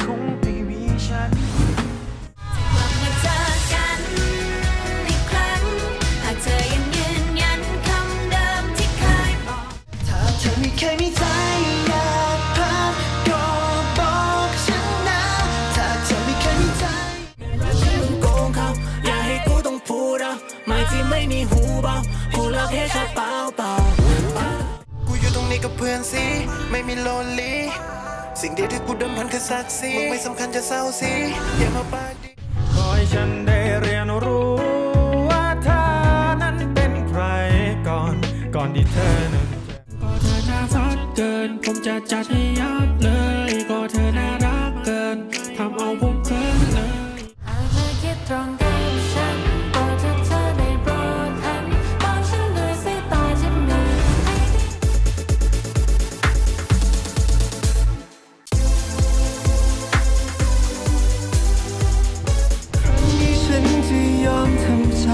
ที่เธอก็คงไม่มีฉัน กลับมาเจอกันอีกครั้ง หากเธอยังยืนยันคำเดิมที่เคยบอก ถ้าเธอไม่เคยมีใจอยากพักก็บอกฉันนะ ถ้าเธอไม่เคยมีใจโกงเขาอย่าให้กูต้องพูดเอาไม่ที่ไม่มีหูเบากูรักแค่ชาเปล่าเปล่า กูอยู่ตรงนี้กับเพื่อนสิ ไม่มีโลลี สิ่งเดียวที่กูเดิมพันคือศักดิ์ศรีมึงไม่สำคัญจะเศร้าสิอย่ามาปากดีขอให้ฉันได้เรียนรู้ว่าเธอนั้นเป็นใครก่อน ก่อนที่เธอนั้นก็เธอน่ารักเกิน ผมจะจัดให้ยับเลย ก็เธอน่ารักเกินทำเอาผมเขินเลยหากเธอคิดตรง จะยอมทำใจ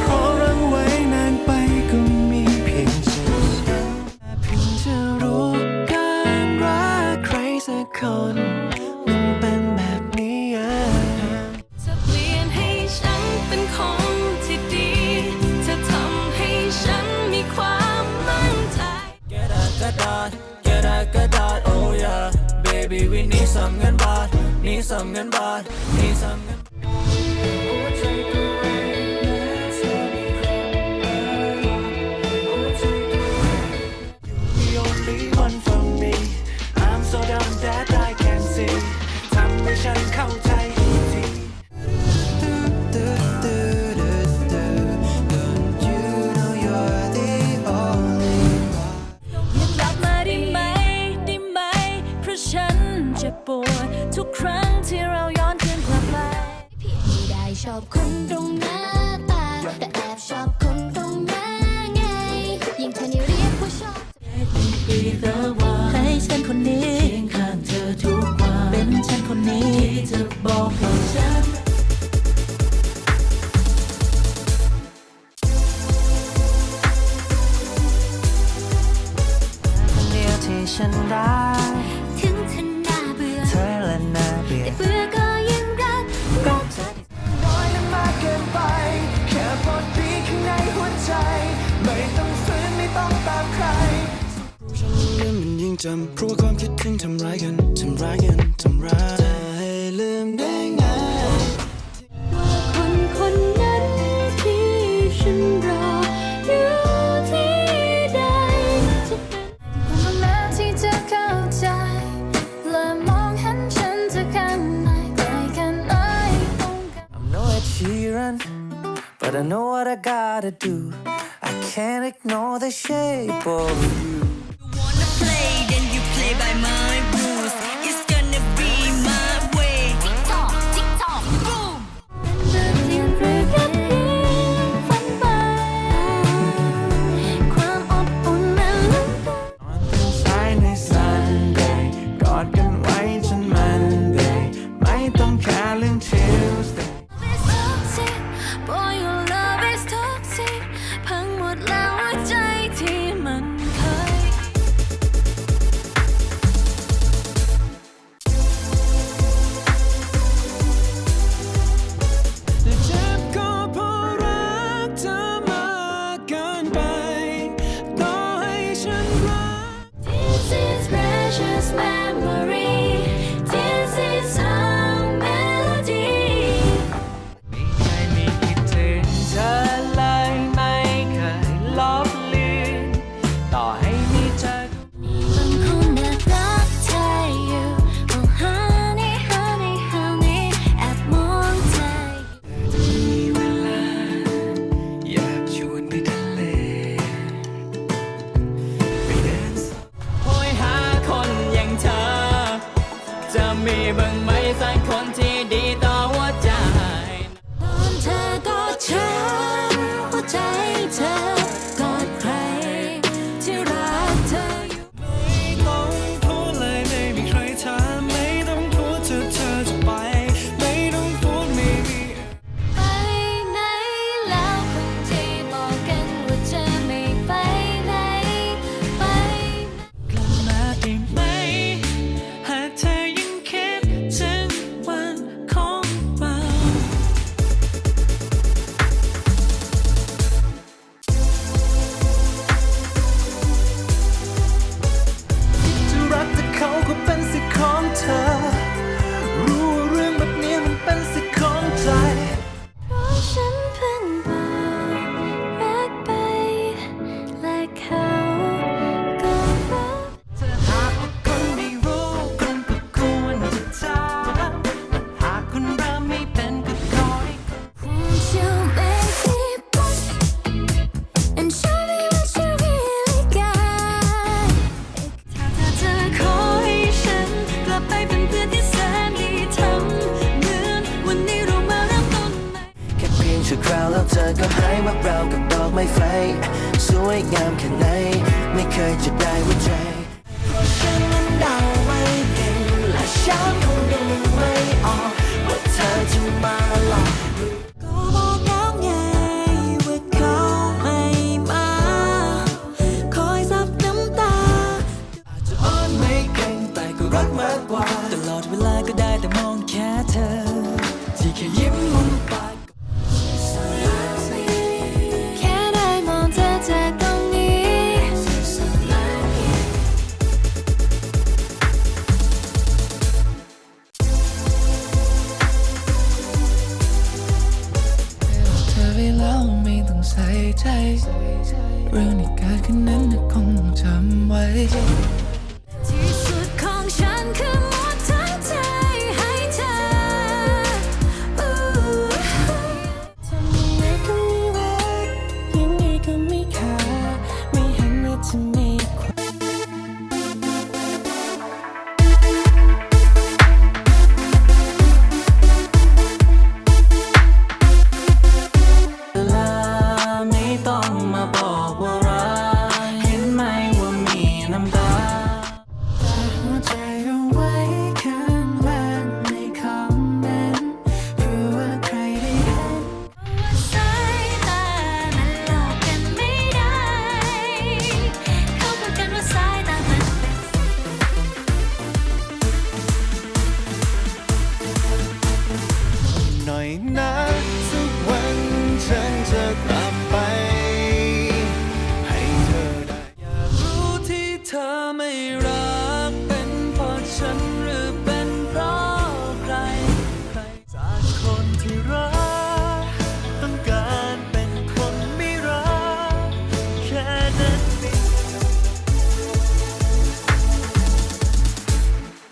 เพราะรังไว้นานไปก็มีเพียงฉันเพียงจะรู้การรักใครสักคนมันเป็นแบบนี้อะจะเปลี่ยนให้ฉันเป็นคนที่ดีจะทำให้ฉันมีความมั่นใจ Get a gadot Get a gadot Oh yeah Baby we need some เงินบาท need some เงินบาท need some เงิน อบคนตรงหน้าตา แต่แอบชอบคนตรงหน้าไง ยิ่งเธอนี่เรียกว่าชอบ ปีตอร์ว่าให้ฉันคนนี้เคียงข้างเธอทุกวันเป็นฉันคนนี้ที่จะบอกกับฉัน คนเดียวที่ฉันรัก จำเพราะว่าความคิดถึงทำร้ายกันทำร้ายกันทำร้ายจะให้ลืมได้ไงคนคนนั้นที่ฉันรออยู่ที่ใดจะเป็นคนแรกที่จะเข้าใจ และมองเห็นฉันจะข้างในใกล้แค่ไหนต้องการ I'm no Ed Sheeran, but I know what I gotta do. I can't ignore the shape of you. กับดอกไม้ไฟ สวยงามแค่ไหน ไม่เคยจะได้หัวใจเพราะฉันนั้นเดาไม่เก่งและฉันคงดูไม่ออกว่าเธอจะมาหลอกก็บอก จำไว้